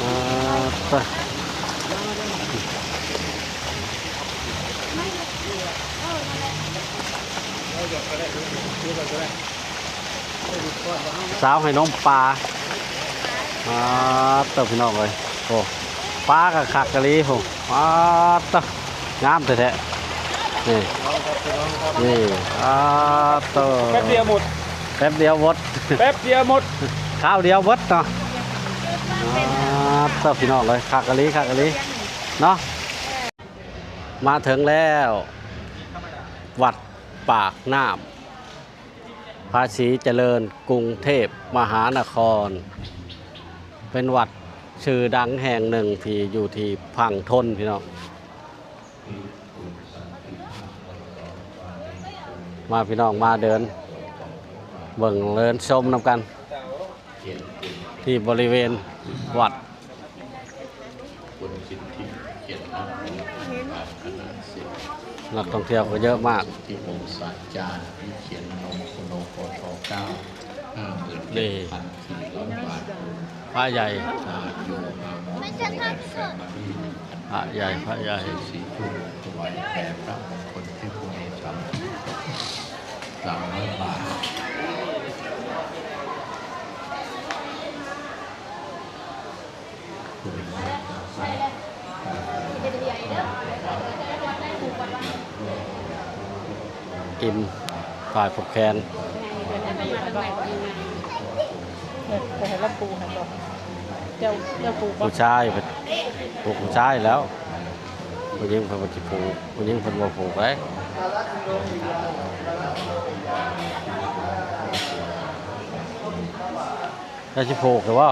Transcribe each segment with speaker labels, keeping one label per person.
Speaker 1: อ่าตะสาวให้น้องปลาอ่าเติบพี่น้องเลยโอ้ปลากับขักกะลีผมอ่าตะงามแท้ๆนี่นี่อ่าเติ
Speaker 2: แป๊บเดียวหมด
Speaker 1: แป๊บเดียววด
Speaker 2: แป๊บเดียวหมด
Speaker 1: ข้าวเดียววดเนาะอ่าเติบพี่น้องเลยขักกะลีขักกะลีเนาะมาถึงแล้ว วัดปากน้ำภาษีเจริญกรุงเทพมหานคร เป็นวัดชื่อดังแห่งหนึ่งที่อยู่ที่พังทนพี่น้องมาพี่น้องมาเดินเบิ่งเลินชมนำกัน ที่บริเวณวัด นักท่องเที่ยวก็เยอะมาก
Speaker 3: ที่องค์ศาสตราจารย์ที่เขียนนมคุณโอปทเก้าห้าหมื่น
Speaker 1: นี่
Speaker 3: พันสี่ร้อยบาท
Speaker 1: พระใหญ่
Speaker 3: ชาโยมาโมแฟมารี
Speaker 1: พระใหญ่พระใหญ่
Speaker 3: สี่ทุ่มถวายแด่พระมงคลที่ผู้มีธรรมสามร้อยบาท
Speaker 1: อิ่ม ฝ่ายผูกแขน
Speaker 4: แต่ให้รับปูให้บอกเจ้าเจ้าปูบอก
Speaker 1: ผู้ชายเพิ่นผูกผู้ชายแล้วผู้หญิงเพิ่นบ่สิผูกผู้หญิงเพิ่นบ่ผูกเลยจะสิผูกหรือว่า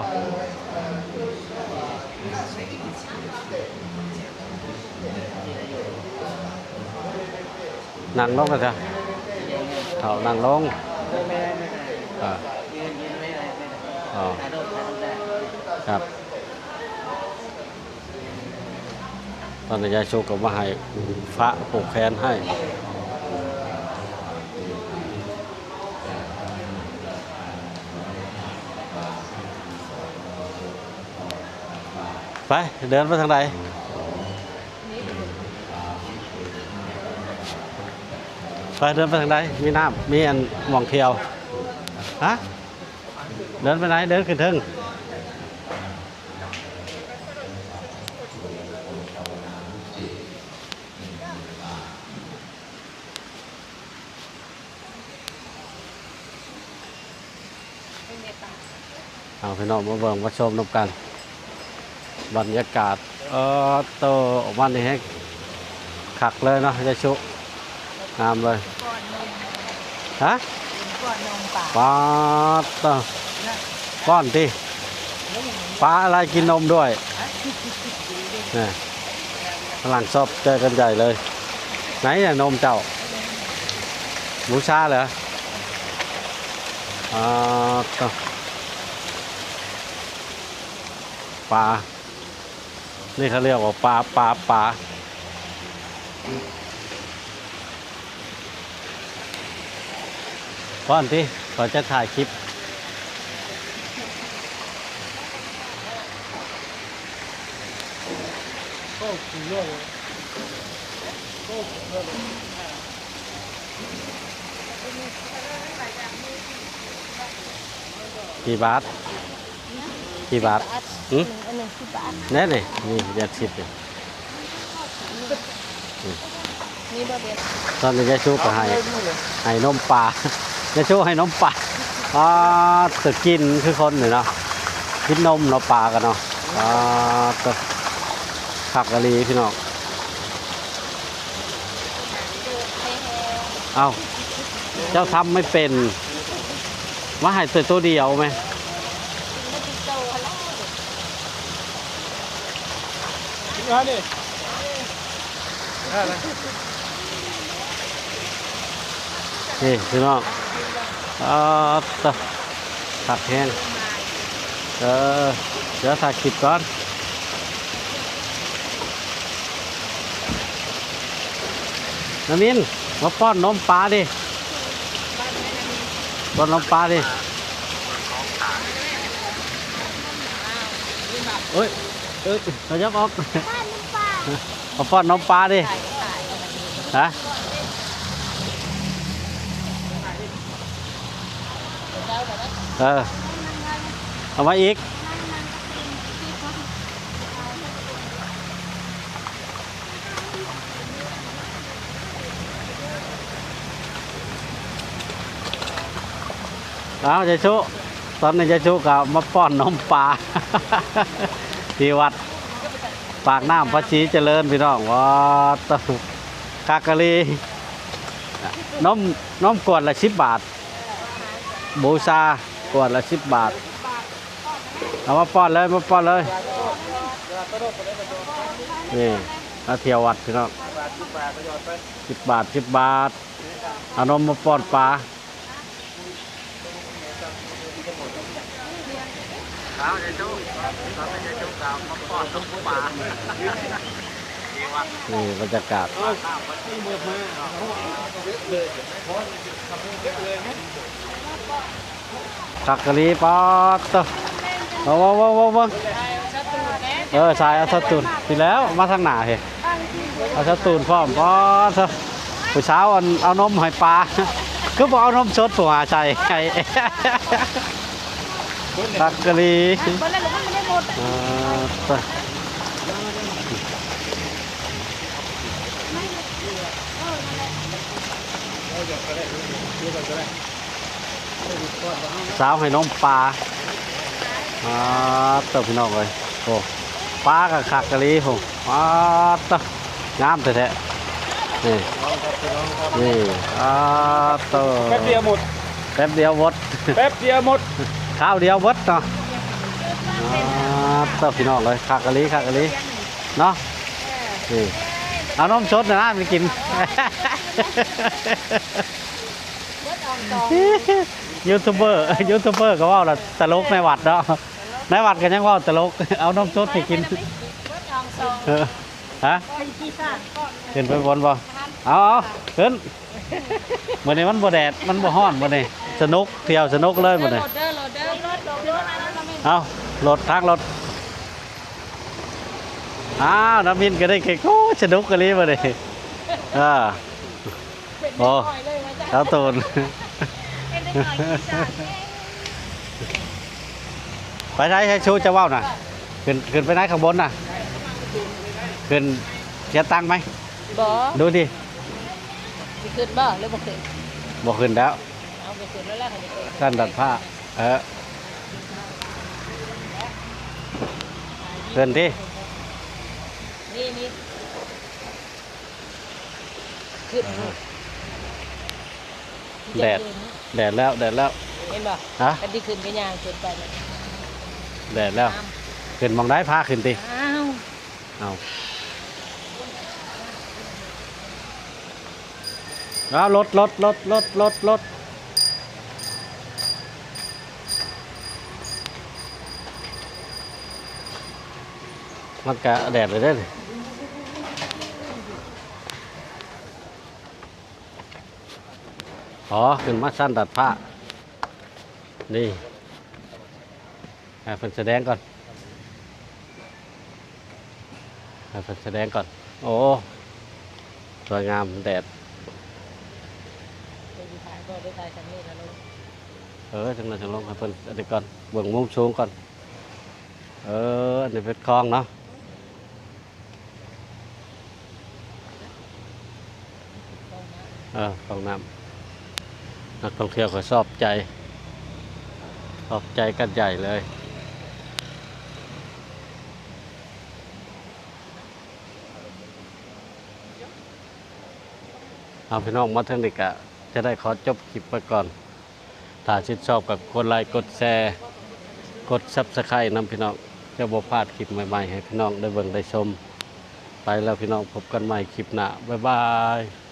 Speaker 1: นั่งลงกันจ้ะเขานั่งลงอ่าอ๋อครับ ตอนนี้ยายโชคก็มาให้พระผูกแขนให้ไป เดินไปทางใด ไปเดินไปทางใดมีน้ำมีอันหมองเที่ยวฮะเดินไปไหนเดินขึ้นทึงเอาพี่น้องมาเบิ่งมาชมนำกัน บรรยากาศ เออโตวันนี้ให้ขักเลยเนาะยายชุ งามเลย
Speaker 4: ก่อนนม
Speaker 1: ฮะ
Speaker 4: ก่อนนมป่า
Speaker 1: ปลาตอก้อนที่ปลาอะไรกินนมด้วยนี่พลังชอบเจอกันใหญ่เลย ไหนเนี่ยนมเจ้าบูชาเหรออ่าต่อปลา นี่เขาเรียกว่าปลาปลาปลา ก้อนที่ก่อนจะถ่ายคลิปกี่บาทกี่บาทอืม
Speaker 4: อันหนึ่งสิบบาท
Speaker 1: แน่เลยนี่เดือดสิบเลย
Speaker 4: นี่บ่เบียด
Speaker 1: ตอนนี้ยายชูก็ให้ให้นมปลา ยายชูให้นมปลาอ่าตึกกินคือคนนี่เนาะกินนมเนาะปลากันเนาะอ่าตึกผักกะลีพี่น้องเอ้าเจ้าทำไม่เป็นมาให้ตัวตัวเดียวไหม
Speaker 2: งานนี่ได้แล้ว
Speaker 1: นี่พี่น้อง อ่าตะผักแห้งเออเดี๋ยวถ่ายคลิปก่อนน้ำมินมาป้อนนมปลาดิป้อนนมปลาดิเอ้ยเอ้ยเรายับออกเอาป้อนน้องปลาดิฮะ เออเอามาอีกเอาใจชุตอนนี้ใจชุก็มาป้อนนมปลาที่วัดปากน้ำพระชีเจริญพี่น้องวัดกากะลีน้อมน้อมกวดละสิบบาท บูชากวดละสิบบาท เอามาป้อนเลยมาป้อนเลยนี่มาเที่ยววัดพี่น้องสิบบาทสิบบาทเอานมมาป้อนปลานี่บรรยากาศ ตักกะลีปอดเตอว้าว้าวว้าวว้าวเออสายเอาสตูนทีแล้วมาทางหนาเหรเอาสตูนพร้อมปอดเถอผู้เช้าเอาเอานมให้ปลาคือบอกเอานมสดผัวใส่ไก่ตักกะลี
Speaker 4: คนละหรือมันไม่
Speaker 1: เออ สาวให้น้องปลาอ่าเติบพี่น้องเลยโอ้ปลากับขักกะลีผมอ่าเติบงามแท้ๆนี่นี่อ่าเติบ
Speaker 2: แป๊บเดียวหมด
Speaker 1: แป๊บเดียววด
Speaker 2: แป๊บเดียวหมด
Speaker 1: ข้าวเดียววดเนาะอ่าเติบพี่น้องเลยขักกะลีขักกะลีเนาะนี่เอานมสดนะนะไปกิน ยูทูบเบอร์ยูทูบเบอร์ก็ว่าละตลกในวัดเนาะในวัดก็ยังว่าตลกเอานมสดให้กินเออฮะขึ้นไปบนบ่เอาเอาขึ้นมื่อนี้มันบ่แดดมันบ่ฮ้อนมื่อนี้สนุกเที่ยวสนุกเลยมื่อนี้
Speaker 4: โหลดเดอร์โหลดเดอร์รถโหลดเดอร์มาแล้วเราไม่
Speaker 1: เอารถทางรถอ้าวน้ำมินก็ได้เก่งโอ้สนุกกันเลยมื่อนี้อ่า
Speaker 4: เป็น
Speaker 1: โอ้
Speaker 4: ปล่อยเลยมาจ้ะ
Speaker 1: เท้าตูน
Speaker 4: เป็น ได้ปล่อยที่จ้ะ
Speaker 1: ไปไหนให้ชูจะว่าวน่ะขึ้นขึ้นไปไหนข้างบนน่ะขึ้นเสียตังค์ไหม
Speaker 4: บ่
Speaker 1: ดูดิ
Speaker 4: สิขึ้นบ่หรือบ่ขึ้น
Speaker 1: บอกขึ้นแล้ว
Speaker 4: เอาไปขึ้นแล้วแหละค่ะจะขึ้น
Speaker 1: สั้นดัดผ้าเออขึ้นที่
Speaker 4: นี่นี่ขึ้น
Speaker 1: แดด แดดแล้วแดดแล้ว
Speaker 4: เห็นบ่
Speaker 1: ฮะ
Speaker 4: กันที่ขึ้นก็ย่างขึ้นไปเลย
Speaker 1: แดดแล้ว ขึ้นมองได้ผ้าขึ้นตี
Speaker 4: อ้าว
Speaker 1: เอาเอารถรถรถรถรถรถมันกะแดดเลยเด้อ อ๋อขึ้นมาสั้นดัดผ้า นี่ให้เพิ่นแสดงก่อนให้เพิ่นแสดงก่อน โอ้สวยงามแดด
Speaker 4: เดี๋ยวสิถ่ายก็ได้ถ่ายสันนี่นะลูก
Speaker 1: เออจังเลยจังลงให้เพิ่นอันนี้ก่อนเบื้องมุมสูงก่อน เอออันนี้เป็นคลองเนาะ เออคลองน้ำ นักท่องเที่ยวก็ชอบใจ ชอบใจกันใหญ่เลยเอาพี่น้องมาเทางนี้กะจะได้ขอจบคลิปไปก่อน ถ้าชื่นชอบกับกดไลค์กดแชร์ กดซับสไครต์นำพี่น้องจะบ่พลาดคลิปใหม่ๆ ให้พี่น้องได้เบิ่งได้ชม ไปแล้วพี่น้องพบกันใหม่คลิปหน้าบ๊ายบาย